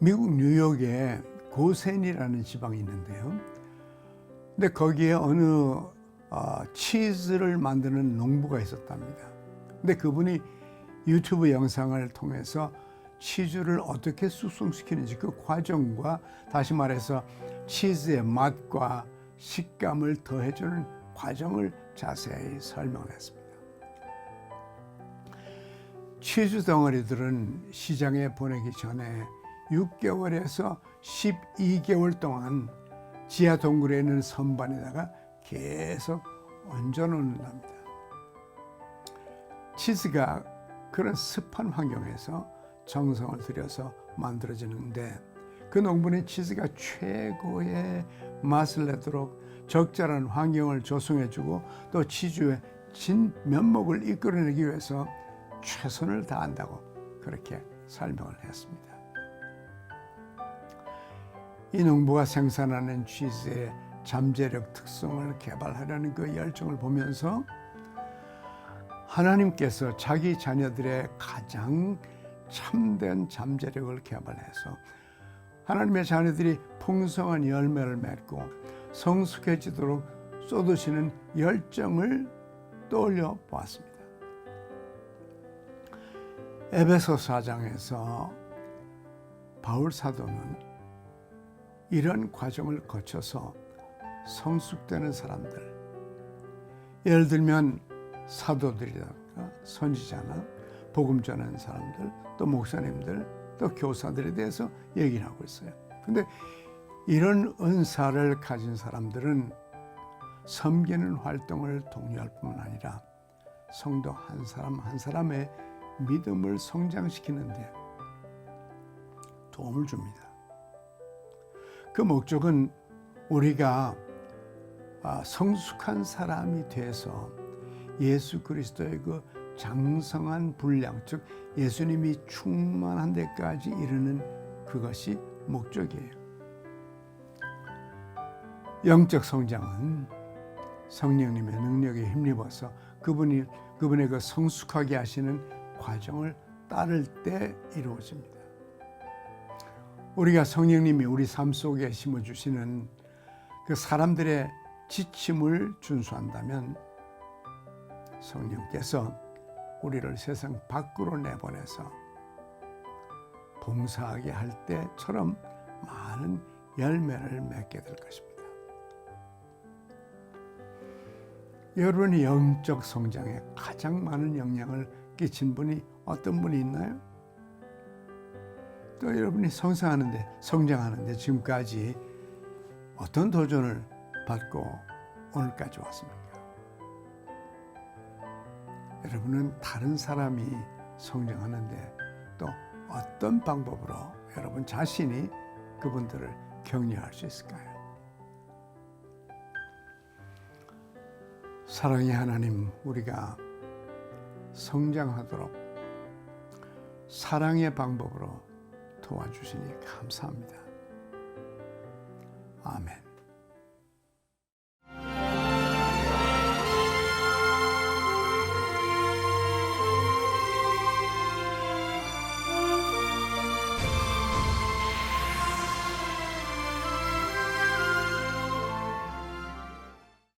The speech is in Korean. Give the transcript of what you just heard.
미국 뉴욕에 고센이라는 지방이 있는데요. 근데 거기에 어느 어, 치즈를 만드는 농부가 있었답니다. 근데 그분이 유튜브 영상을 통해서 치즈를 어떻게 숙성시키는지 그 과정과 다시 말해서 치즈의 맛과 식감을 더해주는 과정을 자세히 설명했습니다. 치즈 덩어리들은 시장에 보내기 전에 6개월에서 12개월 동안 지하 동굴에 있는 선반에다가 계속 얹어 놓는답니다. 치즈가 그런 습한 환경에서 정성을 들여서 만들어지는데 그 농부는 치즈가 최고의 맛을 내도록 적절한 환경을 조성해주고 또 치즈의 진 면목을 이끌어내기 위해서 최선을 다한다고 그렇게 설명을 했습니다. 이 농부가 생산하는 치즈의 잠재력 특성을 개발하려는 그 열정을 보면서 하나님께서 자기 자녀들의 가장 참된 잠재력을 개발해서 하나님의 자녀들이 풍성한 열매를 맺고 성숙해지도록 쏟으시는 열정을 떠올려 보았습니다. 에베소 4장에서 바울 사도는 이런 과정을 거쳐서 성숙되는 사람들, 예를 들면 사도들이라든가 선지자나 복음 전하는 사람들, 또 목사님들, 또 교사들에 대해서 얘기를 하고 있어요. 근데 이런 은사를 가진 사람들은 섬기는 활동을 독려할 뿐만 아니라 성도 한 사람 한 사람의 믿음을 성장시키는데 도움을 줍니다. 그 목적은 우리가 아, 성숙한 사람이 돼서 예수 그리스도의 그 장성한 분량, 즉 예수님이 충만한 데까지 이르는 그것이 목적이에요. 영적 성장은 성령님의 능력에 힘입어서 그분이 그분의 그 성숙하게 하시는 과정을 따를 때 이루어집니다. 우리가 성령님이 우리 삶 속에 심어 주시는 그 사람들의 지침을 준수한다면 성령께서 우리를 세상 밖으로 내보내서 봉사하게 할 때처럼 많은 열매를 맺게 될 것입니다. 여러분의 영적 성장에 가장 많은 영향을 끼친 분이 어떤 분이 있나요? 또 여러분이 성장하는데 성장하는데 지금까지 어떤 도전을 받고 오늘까지 왔습니까? 여러분은 다른 사람이 성장하는데 또 어떤 방법으로 여러분 자신이 그분들을 격려할 수 있을까요? 사랑의 하나님, 우리가 성장하도록 사랑의 방법으로 도와주시니 감사합니다. 아멘.